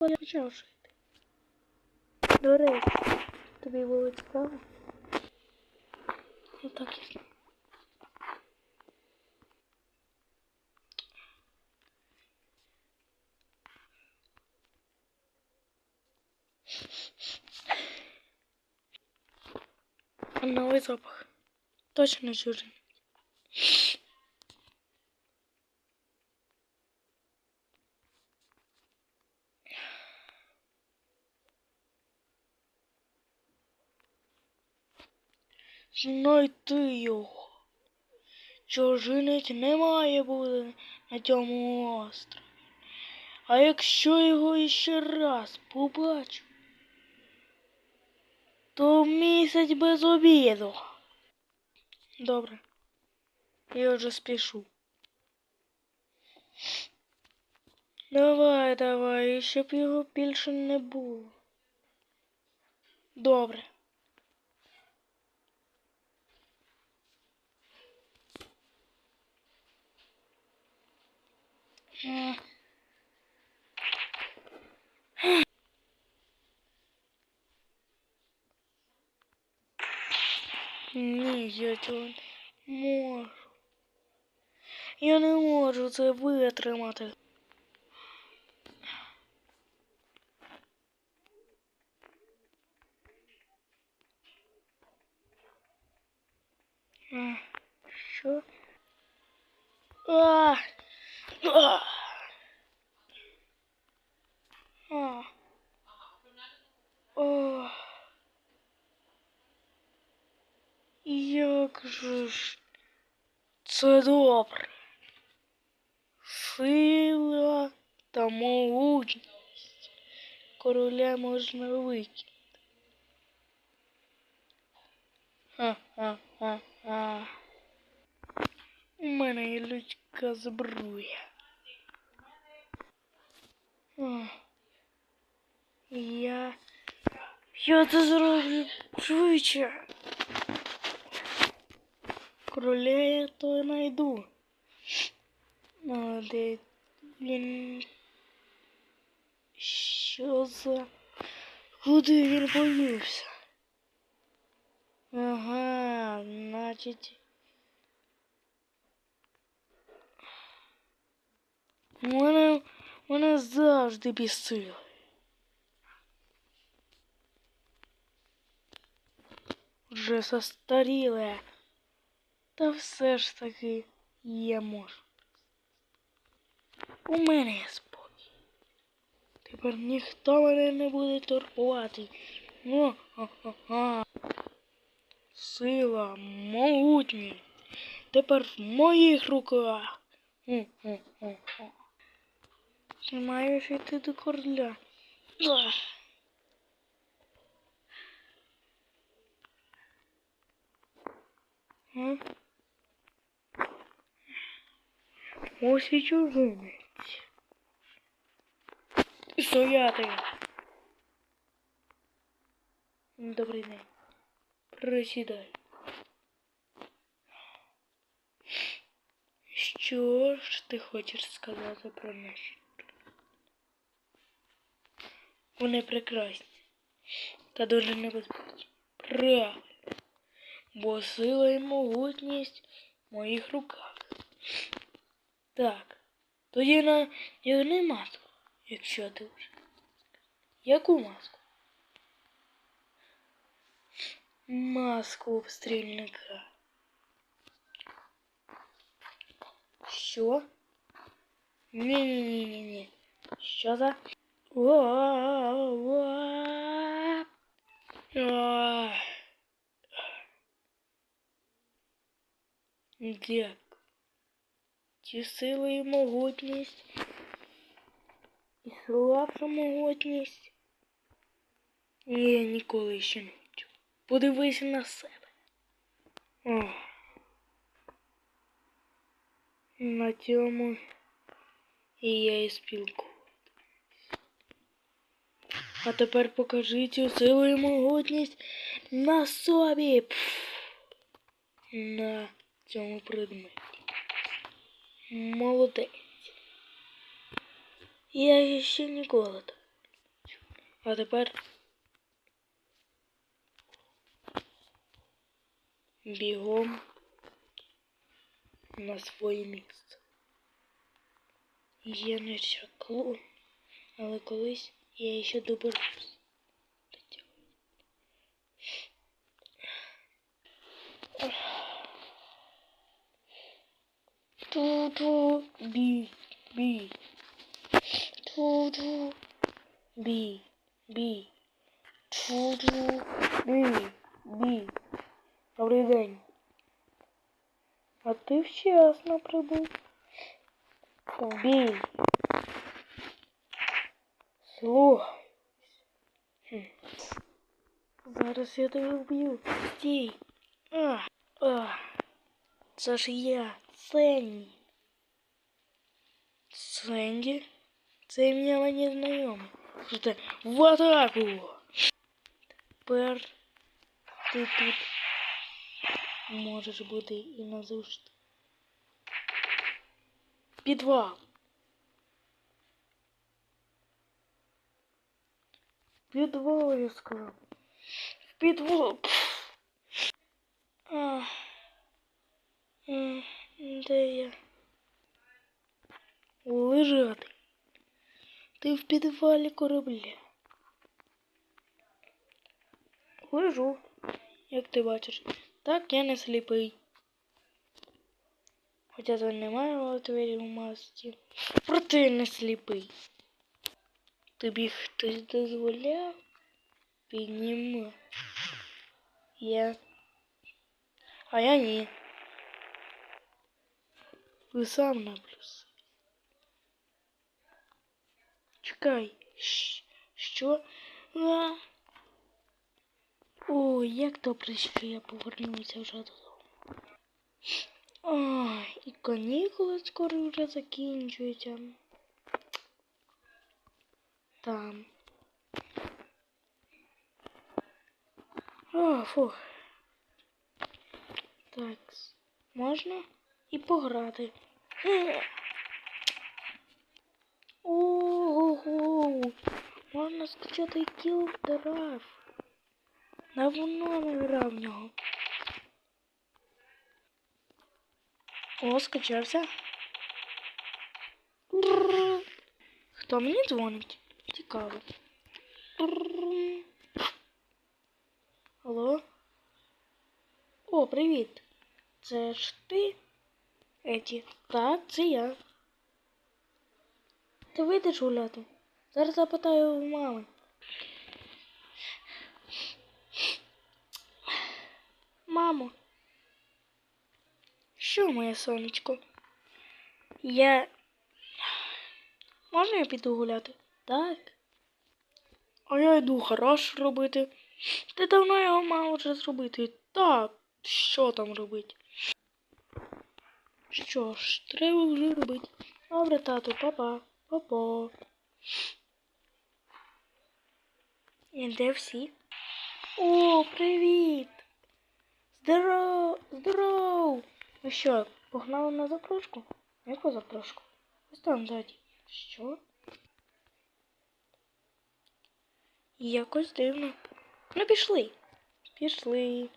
Я почав жити. До речі, тобі було цікаво? Ну так і знаю. Новий запах. Точно чужий. Знайти його. Чужинець не має бути на цьому острові. А якщо його іще раз побачу, то місяць без обіду. Добре. Я вже спішу. Давай, давай, щоб його більше не було. Добре. Ні, я цього не можу. Я не можу це витримати. А, Що? А! А! Це добре. Сила та могутність. Короля можна викинути. У мене є людська збруя. Я. Я це зроблю швидше. Короля я то найду. Ну, де він. Що за. Куди він повівся? Ага, значить. Мене, мене завжди бісили. Вже застаріле. Та все ж таки є можу. У мене є спокій. Тепер ніхто мене не буде турбувати. О, о, о, о. Сила, могутність. Тепер в моїх руках. О, о, о, о. Ти маєш йти до короля. Ах. М? Ось і чужинець. Стояти. Добрий день. Присідай. Що ж ти хочеш сказати про наші? Вони прекрасні та дуже небезпечні. Правильно. Бо сила і могутність в моїх руках. Так, тоді на дягни маску, якщо ти вже. Яку маску? Маску обстрільника. Що? Ні-ні-ні-ні. Що за? Ва-ва. Ті сили і могутність. І слабша могутність. Ні, я ніколи ще не чув. Подивися на себе. Ох. На цьому і я і спілкуватимусь. А тепер покажи цю силу і могутність на собі. Пф. На цьому предметі. Молодець. Я ще ніколи так А тепер бігом на своє місце. Я не чаклун, але колись я ще доберусь. Ту-ту, бі, бі. Ту-ту, бі, бі. Ту-ту, бі, бі. Добрий день. А ти вчасно прибув. Бій. Слухай. Хм. Зараз я тебе вб'ю. Стій. А, а. Це я, Сенні. Сенді? Це ім'я мені знайоме. Що ти в атаку. Тепер ти тут можеш бути і назавжди. Підвал. Підвал, я сказав. В підвал. Ти в підвалі корабля. Лежу, як ти бачиш. Так, я не сліпий. Хоча тут немає отворів у масці. Проте не сліпий. Тобі хтось дозволяв? Підніми. Я. А я ні. Ви сам на Чекай. Що? А? О, як добре, що я повернувся вже додому. Ой, і канікули скоро вже закінчуються. Там. О, фух. Так, можна і пограти. Можна скачати кіл драйв. Давно не грав в нього. О, скачався. Хто мені дзвонить? Цікаво. Алло? О, привіт. Це ж ти? Еті. Так, це я. Ти вийдеш гуляти? Зараз запитаю у мами. Мамо. Що, моє сонечко? Я. Можна я піду гуляти? Так. А я йду гараж робити. Ти давно його мав вже зробити. Так, що там робити? Що ж, треба вже робити. Добре, тату, папа, папа. І де всі? О, привіт! Здоров! Здоров! Ну що, погнали на запрошку? Яку запрошку? Ось там ззаді. Що? Якось дивно. Ну пішли. Пішли.